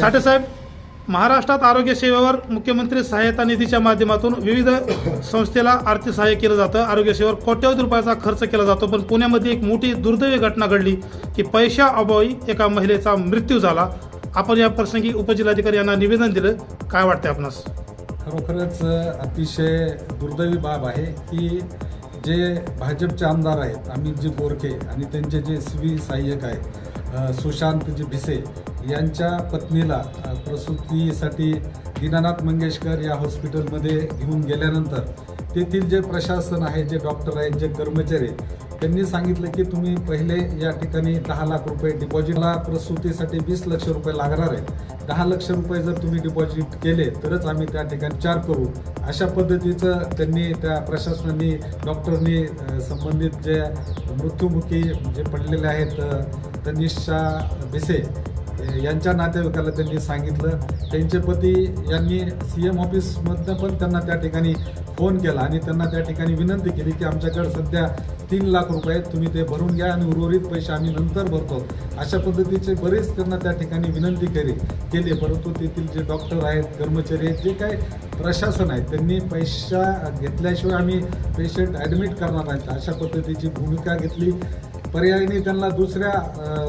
साठेसाहेब महाराष्ट्रात आरोग्य सेवेवर मुख्यमंत्री सहायता निधीच्या माध्यमातून विविध संस्थेला आर्थिक सहाय्य केलं जातं. आरोग्य सेवेवर कोट्यवधी रुपयाचा खर्च केला जातो. पण पुण्यामध्ये एक मोठी दुर्दैवी घटना घडली की पैशा अभावी एका महिलेचा मृत्यू झाला. आपण या प्रसंगी उपजिल्हाधिकारी यांना निवेदन दिलं. काय वाटतंय आपणास? खरोखरच अतिशय दुर्दैवी बाब आहे की जे भाजपचे आमदार आहेत अमितजी बोरखे आणि त्यांचे जे सिव्ही सहाय्यक आहेत सुशांतजी भिसे यांच्या पत्नीला प्रसूतीसाठी दीनानाथ मंगेशकर या हॉस्पिटलमध्ये घेऊन गेल्यानंतर तेथील जे प्रशासन आहे जे डॉक्टर आहेत जे कर्मचारी त्यांनी सांगितलं की तुम्ही पहिले या ठिकाणी दहा लाख रुपये डिपॉझिटला प्रसूतीसाठी वीस लक्ष रुपये लागणार आहेत. दहा लक्ष रुपये जर तुम्ही डिपॉझिट केले तरच आम्ही त्या ठिकाणी चार करू. अशा पद्धतीचं त्यांनी त्या प्रशासनाने डॉक्टरनी संबंधित जे मृत्युमुखी जे पडलेले आहेत तनिषा भिसे यांच्या नातेवाईकाला त्यांनी सांगितलं. त्यांचे पती यांनी सी एम ऑफिसमधनं पण त्यांना त्या ठिकाणी फोन केला आणि त्यांना त्या ठिकाणी विनंती केली की आमच्याकडे सध्या तीन लाख रुपये आहेत तुम्ही ते भरून घ्या आणि उर्वरित पैसे आम्ही नंतर भरतो. अशा पद्धतीचे बरेच त्यांना त्या ठिकाणी विनंती केली केली. परंतु तेथील जे डॉक्टर आहेत कर्मचारी आहेत जे काही प्रशासन आहे त्यांनी पैसा घेतल्याशिवाय आम्ही पेशंट ॲडमिट करणार नाहीत. अशा पद्धतीची भूमिका घेतली. पर्यायी त्यांना दुसऱ्या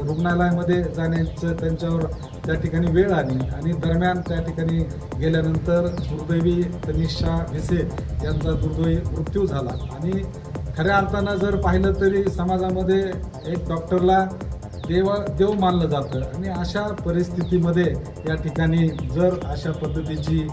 रुग्णालयामध्ये जाण्याचं त्यांच्यावर त्या ठिकाणी वेळ आली. आणि दरम्यान त्या ठिकाणी गेल्यानंतर दुर्दैवी तनिषा भिसे यांचा दुर्दैवी मृत्यू झाला. आणि खऱ्या अर्थानं जर पाहिलं तरी समाजामध्ये एक डॉक्टरला देव देव मानलं जातं. आणि अशा परिस्थितीमध्ये या ठिकाणी जर अशा पद्धतीची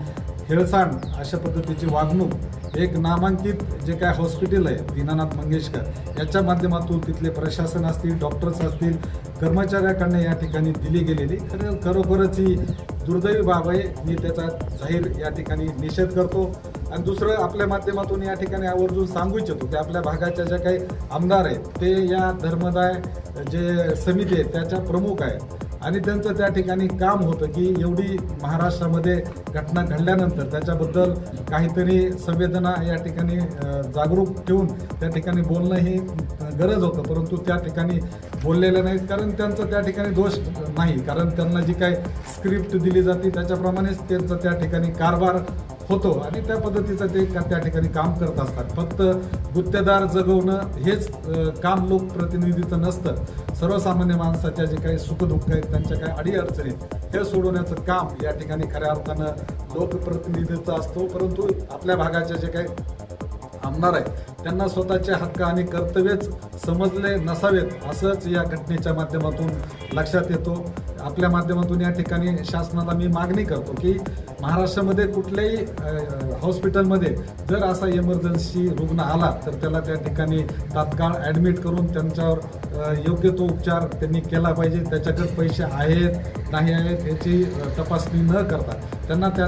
हेळसांड अशा पद्धतीची वागणूक एक नामांकित जे काय हॉस्पिटल आहे दीनानाथ मंगेशकर याच्या माध्यमातून तिथले प्रशासन असतील डॉक्टर्स असतील कर्मचाऱ्याकडनं या ठिकाणी दिली गेलेली. खरं खरोखरच ही दुर्दैवी बाब आहे. मी त्याचा जाहीर या ठिकाणी निषेध करतो. आणि दुसरं आपल्या माध्यमातून या ठिकाणी आवर्जून सांगू इच्छितो की आपल्या भागाच्या ज्या काही आमदार आहेत ते या धर्मदाय जे समिती आहे त्याच्या प्रमुख आहेत. आणि त्यांचं त्या ठिकाणी काम होतं की एवढी महाराष्ट्रामध्ये घटना घडल्यानंतर त्याच्याबद्दल काहीतरी संवेदना या ठिकाणी जागरूक ठेवून त्या ठिकाणी बोलणं ही गरज होतं. परंतु त्या ठिकाणी बोललेलं नाहीत. कारण त्यांचा त्या ठिकाणी दोष नाही. कारण त्यांना जी काही स्क्रिप्ट दिली जाते त्याच्याप्रमाणेच त्यांचा त्या ठिकाणी कारभार होतो. आणि त्या पद्धतीचं ते त्या ठिकाणी काम करत असतात. फक्त गुत्तेदार जगवणं हेच काम लोकप्रतिनिधीचं नसतं. सर्वसामान्य माणसाच्या जे काही सुखदुःख आहेत त्यांच्या काही अडीअडचणी हे सोडवण्याचं काम या ठिकाणी खऱ्या अर्थानं लोकप्रतिनिधीचा असतो. परंतु आपल्या भागाचे जे काही आमदार आहेत त्यांना स्वतःचे हक्क आणि कर्तव्यच समजले नसावेत असंच या घटनेच्या माध्यमातून लक्षात येतो. आपल्या माध्यमातून या ठिकाणी शासनाला मी मागणी करतो की महाराष्ट्रामध्ये कुठल्याही हॉस्पिटलमध्ये जर असा इमर्जन्सी रुग्ण आला तर त्याला त्या ठिकाणी तात्काळ ॲडमिट करून त्यांच्यावर योग्य तो उपचार त्यांनी केला पाहिजे. त्याच्याकडे पैसे आहेत नाही आहेत याची तपासणी न करता त्यांना त्या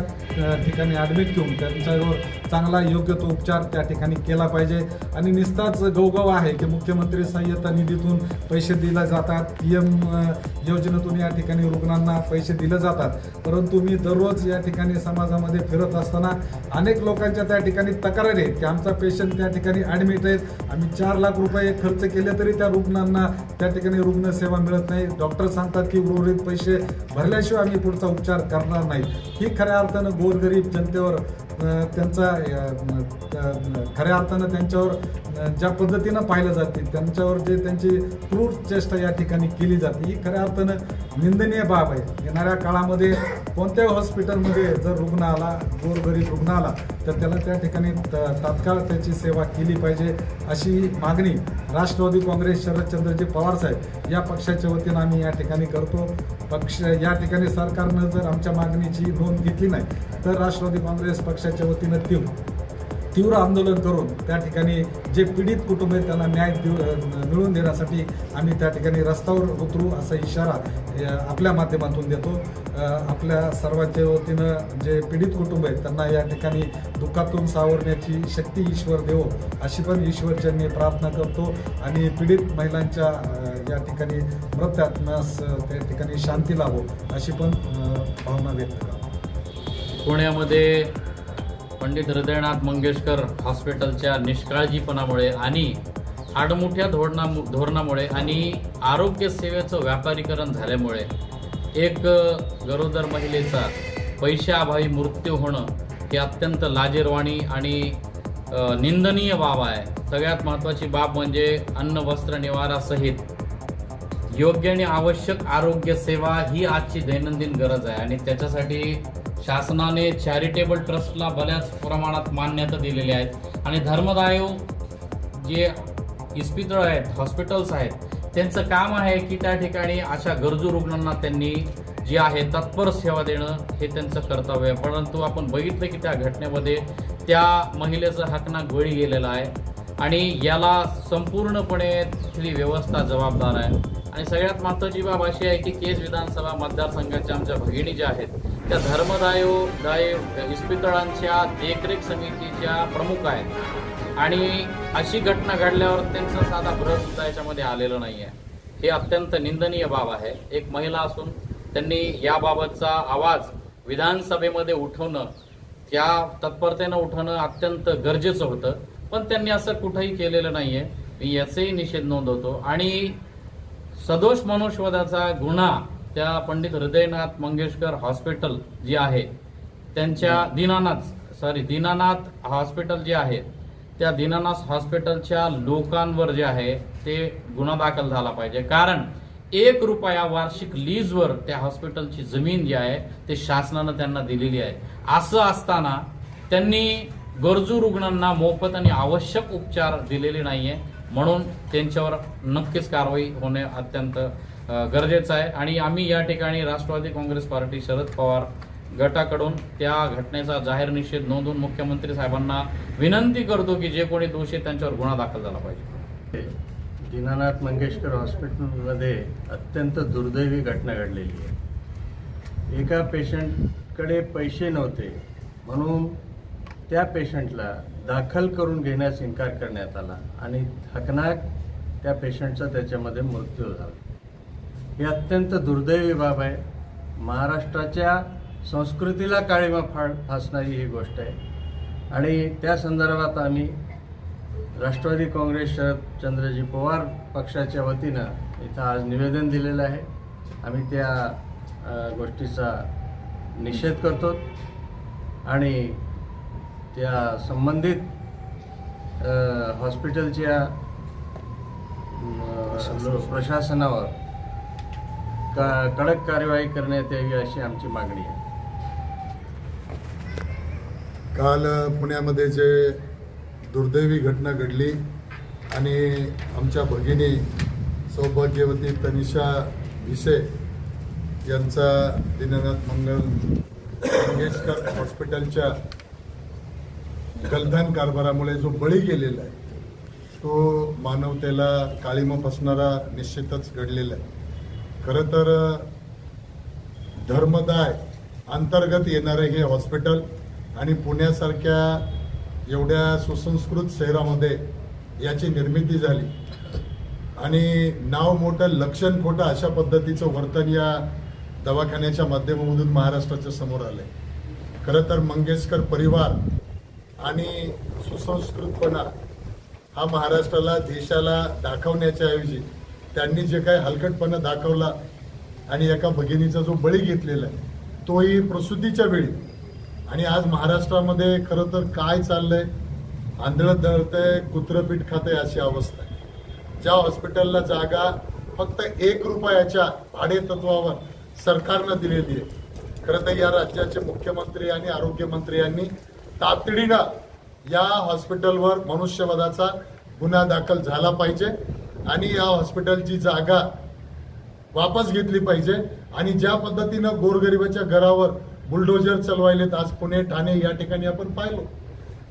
ठिकाणी ॲडमिट घेऊन त्यांच्यावर चांगला योग्य तो उपचार त्या ठिकाणी केला पाहिजे. आणि निस्ताच गवगव आहे की मुख्यमंत्री सहाय्यता निधीतून पैसे दिले जातात. पी एम योजनेतून या ठिकाणी रुग्णांना पैसे दिले जातात. परंतु मी दररोज या ठिकाणी समाजामध्ये फिरत असताना अनेक लोकांच्या त्या ठिकाणी तक्रारी आहेत की आमचा पेशंट त्या ठिकाणी ॲडमिट आहेत. आम्ही चार लाख रुपये खर्च केले तरी त्या रुग्णांना त्या ठिकाणी रुग्णसेवा मिळत नाही. डॉक्टर सांगतात की उर्वरित पैसे भरल्याशिवाय आम्ही पुढचा उपचार करणार नाही. ही खऱ्या अर्थानं गोरगरीब जनतेवर त्यांचा खऱ्या अर्थानं त्यांच्यावर ज्या पद्धतीनं पाहिलं जाते त्यांच्यावर जे त्यांची क्रूर चेष्टा या ठिकाणी केली जाते ही खऱ्या अर्थानं निंदनीय बाब आहे. येणाऱ्या काळामध्ये कोणत्याही हॉस्पिटलमध्ये जर रुग्ण आला गोरगरीब रुग्ण आला तर त्याला त्या ठिकाणी तात्काळ त्याची सेवा केली पाहिजे अशी मागणी राष्ट्रवादी काँग्रेस शरदचंद्रजी पवार साहेब या पक्षाच्या वतीनं आम्ही या ठिकाणी करतो. पक्ष या ठिकाणी सरकारनं जर आमच्या मागणीची नोंद घेतली नाही तर राष्ट्रवादी काँग्रेस पक्ष पक्षाच्या वतीनं तीव्र तीव्र आंदोलन करून त्या ठिकाणी जे पीडित कुटुंब आहेत त्यांना न्याय मिळवून देण्यासाठी आम्ही त्या ठिकाणी रस्त्यावर उतरू असा इशारा आपल्या माध्यमातून देतो. आपल्या सर्वांच्या वतीनं जे पीडित कुटुंब आहेत त्यांना या ठिकाणी दुःखातून सावरण्याची शक्ती ईश्वर देवो अशी पण ईश्वरचरणी प्रार्थना करतो. आणि पीडित महिलांच्या या ठिकाणी मृत्यात्म्यास त्या ठिकाणी शांती लावो अशी पण भावना व्यक्त करतो. पुण्यामध्ये पंडित हृदयनाथ मंगेशकर हॉस्पिटलच्या निष्काळजीपणामुळे आणि आडमुठ्या धोरणा धोरणामुळे आणि आरोग्य सेवेचं व्यापारीकरण झाल्यामुळे एक गरोदर महिलेचा पैशाअभावी मृत्यू होणं हे अत्यंत लाजीरवाणी आणि निंदनीय बाब आहे. सगळ्यात महत्त्वाची बाब म्हणजे अन्न वस्त्र निवारा सहित योग्य आणि आवश्यक आरोग्य सेवा ही आजची दैनंदिन गरज आहे आणि त्याच्यासाठी शासनाने चॅरिटेबल ट्रस्टला बऱ्याच प्रमाणात मान्यता दिलेली आहेत. आणि धर्मदाय जे इस्पितळ आहेत हॉस्पिटल्स आहेत त्यांचं काम आहे की त्या ठिकाणी अशा गरजू रुग्णांना त्यांनी जे आहे तत्पर सेवा देणं हे त्यांचं कर्तव्य आहे. परंतु आपण बघितलं की त्या घटनेमध्ये त्या महिलेचा हकना गोळी गेलेला आहे. आणि याला संपूर्णपणे तिथली व्यवस्था जबाबदार आहे. आणि सगळ्यात महत्त्वाची बाब अशी आहे की केज विधानसभा मतदारसंघाच्या आमच्या भगिनी ज्या आहेत त्या धर्मदायो दाय इस्पितळांच्या देखरेख समितीच्या प्रमुख आहेत. आणि अशी घटना घडल्यावर त्यांचा साधा भ्रस सुद्धा याच्यामध्ये आलेलं नाही आहे हे अत्यंत निंदनीय बाब आहे. एक महिला असून त्यांनी याबाबतचा आवाज विधानसभेमध्ये उठवणं त्या तत्परतेनं उठवणं अत्यंत गरजेचं होतं. पण त्यांनी असं कुठंही केलेलं नाही आहे मी याचाही निषेध नोंदवतो. आणि सदोष मनुष्यवधाचा गुन्हा त्या पंडित हृदयनाथ मंगेशकर हॉस्पिटल जे आहे त्यांच्या दीनानाथ सॉरी दीनानाथ हॉस्पिटल जे आहे त्या दीनानाथ हॉस्पिटलच्या लोकांवर जे आहे ते गुन्हा दाखल झाला पाहिजे. कारण एक रुपया वार्षिक लीजवर त्या हॉस्पिटलची जमीन जी आहे ते शासनानं त्यांना दिलेली आहे. असं असताना त्यांनी गरजू रुग्णांना मोफत आणि आवश्यक उपचार दिलेले नाहीये म्हणून त्यांच्यावर नक्कीच कारवाई होणे अत्यंत गरजेचं आहे. आणि आम्ही या ठिकाणी राष्ट्रवादी काँग्रेस पार्टी शरद पवार गटाकडून त्या घटनेचा जाहीर निषेध नोंदवून मुख्यमंत्री साहेबांना विनंती करतो की जे कोणी दोषी त्यांच्यावर गुन्हा दाखल झाला पाहिजे. दीनानाथ मंगेशकर हॉस्पिटलमध्ये अत्यंत दुर्दैवी घटना घडलेली आहे. एका पेशंटकडे पैसे नव्हते म्हणून त्या पेशंटला दाखल करून घेण्यास इन्कार करण्यात आला आणि हकनाक त्या पेशंटचा त्याच्यामध्ये मृत्यू झाला. ही अत्यंत दुर्दैवी बाब आहे. महाराष्ट्राच्या संस्कृतीला काळीमा फाड फासणारी ही गोष्ट आहे. आणि त्या संदर्भात आम्ही राष्ट्रवादी काँग्रेस शरदचंद्रजी पवार पक्षाच्या वतीनं इथं आज निवेदन दिलेलं आहे. आम्ही त्या गोष्टीचा निषेध करतो. आणि त्या संबंधित हॉस्पिटलच्या प्रशासनावर का कडक कार्यवाही करण्यात यावी अशी आमची मागणी आहे. काल पुण्यामध्ये जे दुर्दैवी घटना घडली आणि आमच्या भगिनी सौभाग्यवती तनिषा भिसे यांचा दीननाथ मंगल मंगेशकर हॉस्पिटलच्या गलधान कारभारामुळे जो बळी गेलेला आहे तो मानवतेला काळीमा फसणारा निश्चितच घडलेला आहे. खरं तर धर्मदाय अंतर्गत येणारे हे हॉस्पिटल आणि पुण्यासारख्या एवढ्या सुसंस्कृत शहरामध्ये याची निर्मिती झाली. आणि नाव मोठं लक्षण खोटं अशा पद्धतीचं वर्तन या दवाखान्याच्या माध्यमामधून महाराष्ट्राच्या समोर आलंय. खरं तर मंगेशकर परिवार आणि सुसंस्कृतपणा हा महाराष्ट्राला देशाला दाखवण्याच्या ऐवजी त्यांनी जे काही हलकटपणा दाखवला आणि एका भगिनीचा जो बळी घेतलेला आहे तोही प्रसूतीच्या वेळी. आणि आज महाराष्ट्रामध्ये खरं तर काय चाललंय? आंधळं दळतंय कुत्रपीठ खातंय अशी अवस्था आहे. ज्या हॉस्पिटलला जागा फक्त एक रुपयाच्या भाडे तत्वावर सरकारनं दिलेली आहे. खरं तर या राज्याचे मुख्यमंत्री आणि आरोग्यमंत्री यांनी तातडीनं या हॉस्पिटलवर मनुष्यवधाचा गुन्हा दाखल झाला पाहिजे. आणि या हॉस्पिटलची जागा वापस घेतली पाहिजे. आणि ज्या पद्धतीनं गोरगरिबाच्या घरावर बुलडोजर चालवायलेत आज पुणे ठाणे या ठिकाणी आपण पाहिलो.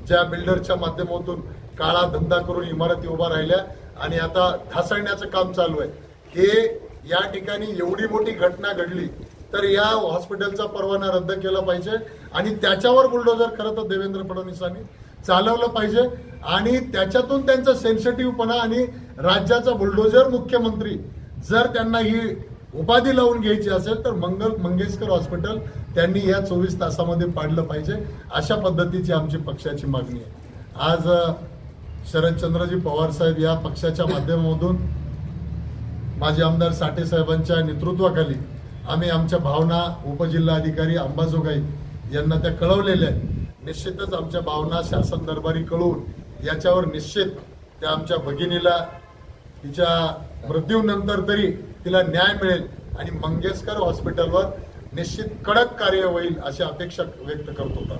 ज्या बिल्डरच्या माध्यमातून काळा धंदा करून इमारती उभा राहिल्या आणि आता ढासळण्याचं काम चालू आहे. हे या ठिकाणी एवढी मोठी घटना घडली तर या हॉस्पिटलचा परवाना रद्द केला पाहिजे. आणि त्याच्यावर बुलडोजर खरं तर देवेंद्र फडणवीसांनी चालवलं पाहिजे. आणि त्याच्यातून त्यांचा सेन्सिटिव्हपणा आणि राज्याचा बुलडोजर मुख्यमंत्री जर त्यांना ही उपाधी लावून घ्यायची असेल तर मंगल मंगेशकर हॉस्पिटल त्यांनी या चोवीस तासामध्ये पाडलं पाहिजे. अशा पद्धतीची आमची पक्षाची मागणी आहे. आज शरदचंद्रजी पवार साहेब या पक्षाच्या माध्यमामधून माजी आमदार साठे साहेबांच्या नेतृत्वाखाली आम्ही आमच्या भावना उपजिल्हाधिकारी अंबाजोगाई यांना त्या कळवलेल्या आहेत. निश्चितच आमच्या भावना शासन दरबारी कळून याच्यावर निश्चित त्या आमच्या भगिनीला तिच्या मृत्यूनंतर तरी तिला न्याय मिळेल आणि मंगेशकर हॉस्पिटलवर निश्चित कडक कार्य होईल अशी अपेक्षा व्यक्त करत. होता